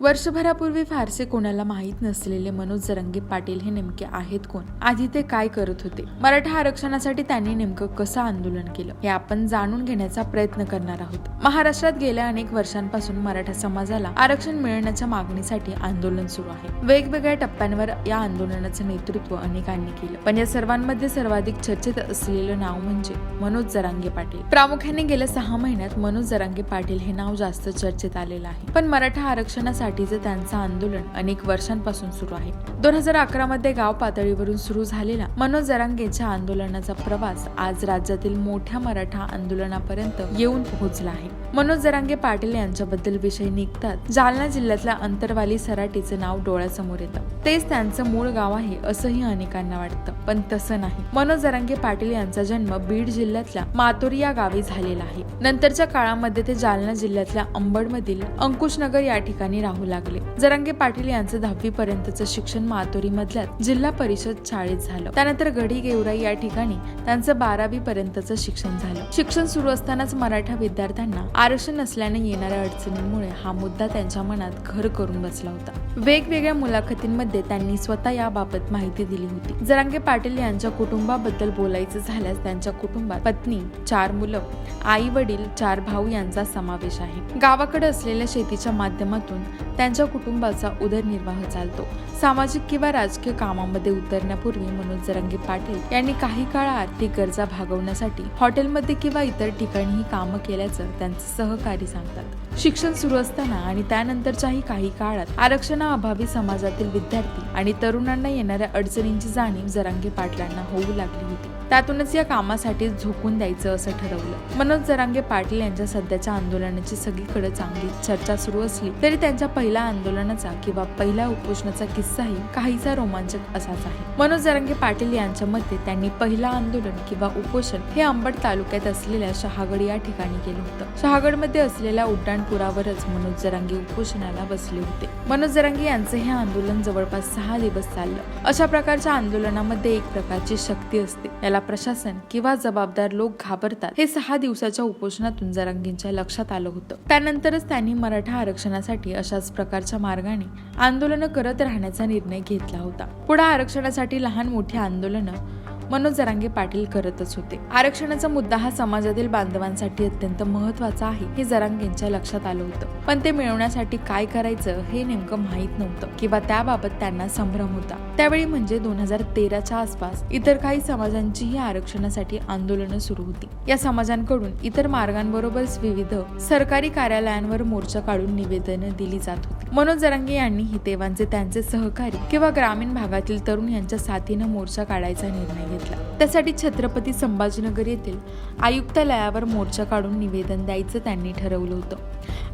वर्षभरापूर्वी फारसे कोणाला माहीत नसलेले मनोज जरंगे पाटील हे नेमके आहेत कोण? आधी ते काय करत होते? मराठा आरक्षणासाठी त्यांनी नेमकं कसं आंदोलन केलं? हे आपण जाणून घेण्याचा प्रयत्न करणार आहोत. महाराष्ट्रात गेल्या अनेक वर्षांपासून मराठा समाजाला आरक्षण मिळण्याच्या मागणीसाठी आंदोलन सुरू आहे. वेगवेगळ्या टप्प्यांवर या आंदोलनाचं नेतृत्व अनेकांनी केलं. पण या सर्वांमध्ये सर्वाधिक चर्चेत असलेलं नाव म्हणजे मनोज जरांगे पाटील. प्रामुख्याने गेल्या सहा महिन्यात मनोज जरांगे पाटील हे नाव जास्त चर्चेत आलेलं आहे. पण मराठा आरक्षणासाठी आरक्षणासाठीचं त्यांचं आंदोलन अनेक वर्षांपासून सुरू आहे. दोन हजार अकरा मध्ये गाव पातळीवरून सुरू झालेला मनोज जरांगेच्या आंदोलनाचा प्रवास आज राज्यातील मोठ्या मराठा आंदोलनापर्यंत येऊन पोहोचला आहे. मनोज जरांगे पाटील यांच्याबद्दल विषय निघतात जालना जिल्ह्यातल्या अंतरवाली सराटीचं नाव डोळ्यासमोर येतं. तेच त्यांचं मूळ गाव आहे असंही अनेकांना वाटतं. पण तसं नाही. मनोज जरांगे पाटील यांचा जन्म बीड जिल्ह्यातल्या मातोरी या गावी झालेला आहे. नंतरच्या काळामध्ये ते जालना जिल्ह्यातल्या अंबडमधील अंकुशनगर या ठिकाणी राहू लागले. जरांगे पाटील यांचं दहावी पर्यंतचं शिक्षण मातोरी मधल्या जिल्हा परिषद शाळेत झालं. त्यानंतर गडी गेवराई या ठिकाणी त्यांचं बारावी पर्यंतचं शिक्षण झालं. शिक्षण सुरू असतानाच मराठा विद्यार्थ्यांना आरक्षण नसल्याने येणाऱ्या अडचणींमुळे हा मुद्दा त्यांच्या मनात घर करून बसला होता. वेगवेगळ्या मुलाखतींमध्ये त्यांनी स्वतः याबाबत माहिती दिली होती. जरांगे पाटील यांच्या कुटुंबाबद्दल बोलायचं झाल्यास त्यांच्या कुटुंबात पत्नी चार मुलं आई वडील चार भाऊ यांचा समावेश आहे. गावाकडे असलेल्या शेतीच्या माध्यमातून त्यांच्या कुटुंबाचा उदरनिर्वाह चालतो. सामाजिक किंवा राजकीय कामामध्ये उतरण्यापूर्वी मनोज जरंगी पाटील यांनी काही काळ आर्थिक गरजा भागवण्यासाठी हॉटेलमध्ये किंवा इतर ठिकाणीही कामं केल्याचं त्यांचे सहकारी सांगतात. शिक्षण सुरू असताना आणि त्यानंतरच्याही काही काळात आरक्षणाअभावी समाजातील विद्यार्थी आणि तरुणांना येणाऱ्या अडचणींची जाणीव जरांगे पाटलांना होऊ लागली होती. त्यातूनच या कामासाठी झोकून द्यायचं असं ठरवलं. मनोज जरांगे पाटील यांच्या सध्याच्या आंदोलनाची सगळीकडे चांगली चर्चा सुरू असली तरी त्यांच्या पहिल्या आंदोलनाचा किंवा पहिल्या उपोषणाचा किस्साही काहीसा रोमांचक असाच आहे. मनोज जरांगे पाटील यांच्या मते त्यांनी पहिलं आंदोलन किंवा उपोषण हे अंबड तालुक्यात असलेल्या शहागड या ठिकाणी केलं होतं. शहागडमध्ये असलेल्या उड्डाणपुरावरच मनोज जरांगे उपोषणाला बसले होते. मनोज जरांगे यांचं हे आंदोलन जवळपास सहा दिवस चाललं. अशा प्रकारच्या आंदोलनामध्ये एक प्रकारची शक्ती असते. याला प्रशासन किंवा जबाबदार लोक घाबरतात. हे सहा दिवसाच्या उपोषणातून जरांगींच्या लक्षात आलं होतं. त्यानंतरच त्यांनी मराठा आरक्षणासाठी अशाच प्रकारच्या मार्गाने आंदोलन करत राहण्याचा निर्णय घेतला होता. पुढे आरक्षणासाठी लहान मोठी आंदोलनं मनोज जरांगे पाटील करतच होते. आरक्षणाचा मुद्दा हा समाजातील बांधवांसाठी अत्यंत महत्त्वाचा आहे हे जरांगेंच्या लक्षात आलं होतं. पण ते मिळवण्यासाठी काय करायचं हे नेमकं माहीत नव्हतं किंवा त्याबाबत त्यांना संभ्रम होता. त्यावेळी म्हणजे दोन हजार तेराच्या आसपास इतर काही समाजांचीही आरक्षणासाठी आंदोलनं सुरू होती. या समाजांकडून इतर मार्गांबरोबरच विविध सरकारी कार्यालयांवर मोर्चा काढून निवेदनं दिली जात होती. मनोज जरांगे यांनी हितेवांचे त्यांचे सहकारी किंवा ग्रामीण भागातील तरुण यांच्या साथीनं मोर्चा काढायचा निर्णय घेतला. त्यासाठी छत्रपती संभाजीनगर येथील आयुक्तालयावर मोर्चा काढून निवेदन द्यायचं त्यांनी ठरवलं होतं.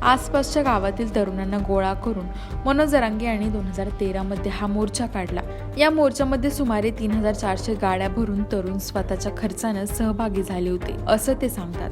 आसपासच्या गावातील तरुणांना गोळा करून मनोज जरांगे यांनी दोन हजार तेरामध्ये हा मोर्चा काढला. या मोर्चामध्ये सुमारे तीन हजार चारशे गाड्या भरून तरुण स्वतःच्या खर्चानं सहभागी झाले होते असं ते सांगतात.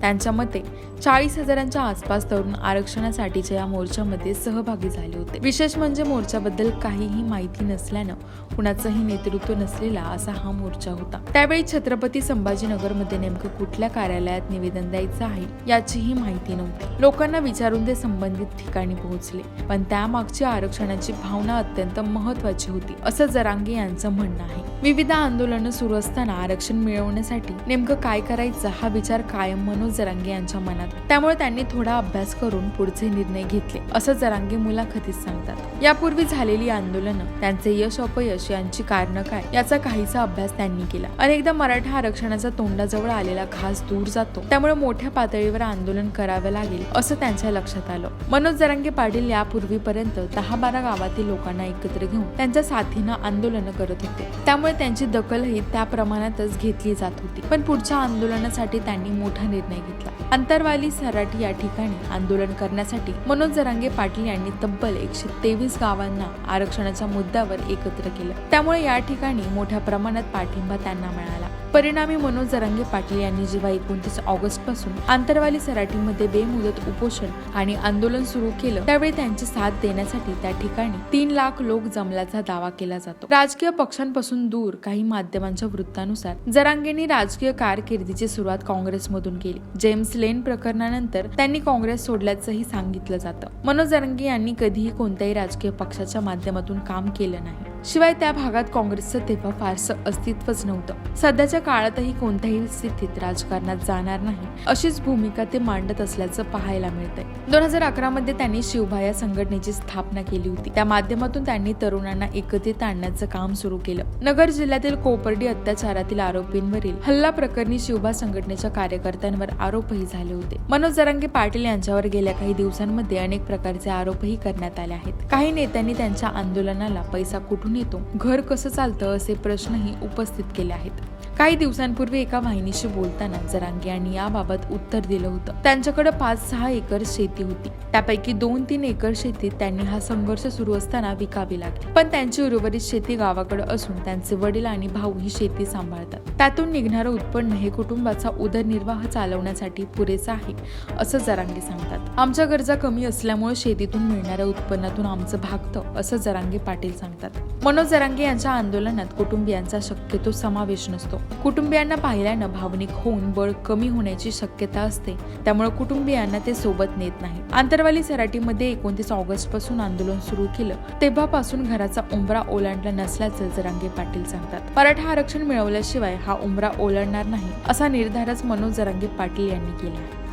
त्यांच्या मते चाळीस हजारांच्या आसपास तरुण आरक्षणासाठीच्या या मोर्चामध्ये सहभागी झाले होते. विशेष म्हणजे मोर्चाबद्दल काहीही माहिती नसल्यानं कुणाचंही नेतृत्व नसलेला असा हा मोर्चा होता. त्यावेळी छत्रपती संभाजीनगरमध्ये नेमकं कुठल्या कार्यालयात निवेदन द्यायचं आहे याचीही माहिती नव्हती. लोकांना विचारून ते संबंधित ठिकाणी पोहोचले. पण त्यामागची आरक्षणाची भावना अत्यंत महत्वाची होती असं जरांगे यांचं म्हणणं आहे. विविध आंदोलनं सुरू असताना आरक्षण मिळवण्यासाठी नेमकं काय करायचं हा विचार कायम मनोज जरांगे यांच्या मनात त्यामुळे त्यांनी थोडा अभ्यास करून पुढचे निर्णय घेतले असं जरांगे मुलाखतीत सांगतात. यापूर्वी झालेली आंदोलनं त्यांचे यश अपयश यांची कारणं काय याचा काहीसा अभ्यास त्यांनी केला. अनेकदा मराठा आरक्षणाचा तोंडाजवळ आलेला घास दूर जातो. त्यामुळे मोठ्या पातळीवर आंदोलन करावं लागेल असं त्यांच्या लक्षात आलं. मनोज जरांगे पाटील यापूर्वीपर्यंत दहा बारा गावातील लोकांना एकत्र घेऊन त्यांच्या साथीनं आंदोलनं करत होते. त्यामुळे त्यांची दखलही त्या प्रमाणातच घेतली जात होती. पण पुढच्या आंदोलनासाठी त्यांनी मोठा निर्णय घेतला. अंतरवाली सराठी या ठिकाणी आंदोलन करण्यासाठी मनोज जरांगे पाटील यांनी तब्बल एकशे तेवीस गावांना आरक्षणाच्या मुद्द्यावर एकत्र केलं. त्यामुळे या ठिकाणी मोठ्या प्रमाणात पाठिंबा त्यांना मिळाला. परिणामी मनोज जरांगे पाटील यांनी जेव्हा एकोणतीस ऑगस्टपासून आंतरवाली सराटीमध्ये बेमुदत उपोषण आणि आंदोलन सुरू केलं त्यावेळी त्यांची साथ देण्यासाठी त्या ठिकाणी तीन लाख लोक जमल्याचा दावा केला जातो. राजकीय पक्षांपासून दूर काही माध्यमांच्या वृत्तानुसार जरांगेंनी राजकीय कारकिर्दीची सुरुवात काँग्रेसमधून केली. जेम्स लेन प्रकरणानंतर त्यांनी काँग्रेस सोडल्याचंही सांगितलं जातं. मनोज जरांगे यांनी कधीही कोणत्याही राजकीय पक्षाच्या माध्यमातून काम केलं नाही. शिवाय त्या भागात काँग्रेसचं तेव्हा फारसं अस्तित्वच नव्हतं. सध्याच्या काळातही कोणत्याही स्थितीत राजकारणात जाणार नाही अशीच भूमिका ते मांडत असल्याचं पाहायला मिळतंय. दोन हजार अकरा मध्ये त्यांनी शिवभाया संघटनेची स्थापना केली होती. त्या माध्यमातून त्यांनी तरुणांना एकत्रित आणण्याचं काम सुरू केलं. नगर जिल्ह्यातील कोपर्डी अत्याचारातील आरोपींवरील हल्ला प्रकरणी शिवभा संघटनेच्या कार्यकर्त्यांवर आरोपही झाले होते. मनोज जरांगे पाटील यांच्यावर गेल्या काही दिवसांमध्ये अनेक प्रकारचे आरोपही करण्यात आले आहेत. काही नेत्यांनी त्यांच्या आंदोलनाला पैसा कुठून येतो घर कसं चालतं असे प्रश्नही उपस्थित केले आहेत. काही दिवसांपूर्वी एका वाहिनीशी बोलताना जरांगे यांनी याबाबत उत्तर दिलं होतं. त्यांच्याकडे पाच सहा एकर शेती होती. त्यापैकी दोन तीन एकर शेतीत त्यांनी हा संघर्ष सुरू असताना विकावी लागली. पण त्यांची उर्वरित शेती गावाकडे असून त्यांचे वडील आणि भाऊ ही शेती सांभाळतात. त्यातून निघणारं उत्पन्न हे कुटुंबाचा उदरनिर्वाह चालवण्यासाठी पुरेसं आहे असं जरांगे सांगतात. आमच्या गरजा कमी असल्यामुळे शेतीतून मिळणाऱ्या उत्पन्नातून आमचं भागतं असं जरांगे पाटील सांगतात. मनोज जरांगे यांच्या आंदोलनात कुटुंबियांचा शक्यतो समावेश नसतो. कुटुंबियांना पाहिल्यानं भावनिक होऊन बळ कमी होण्याची शक्यता असते. त्यामुळे कुटुंबियांना ते सोबत नेत नाही. आंतरवाली सराटीमध्ये एकोणतीस ऑगस्टपासून आंदोलन सुरू केलं. तेव्हापासून घराचा उंबरा ओलांडला नसल्याचं जरांगे पाटील सांगतात. मराठा आरक्षण मिळवल्याशिवाय हा उंबरा ओलांडणार नाही असा निर्धारच मनोज जरांगे पाटील यांनी केला आहे.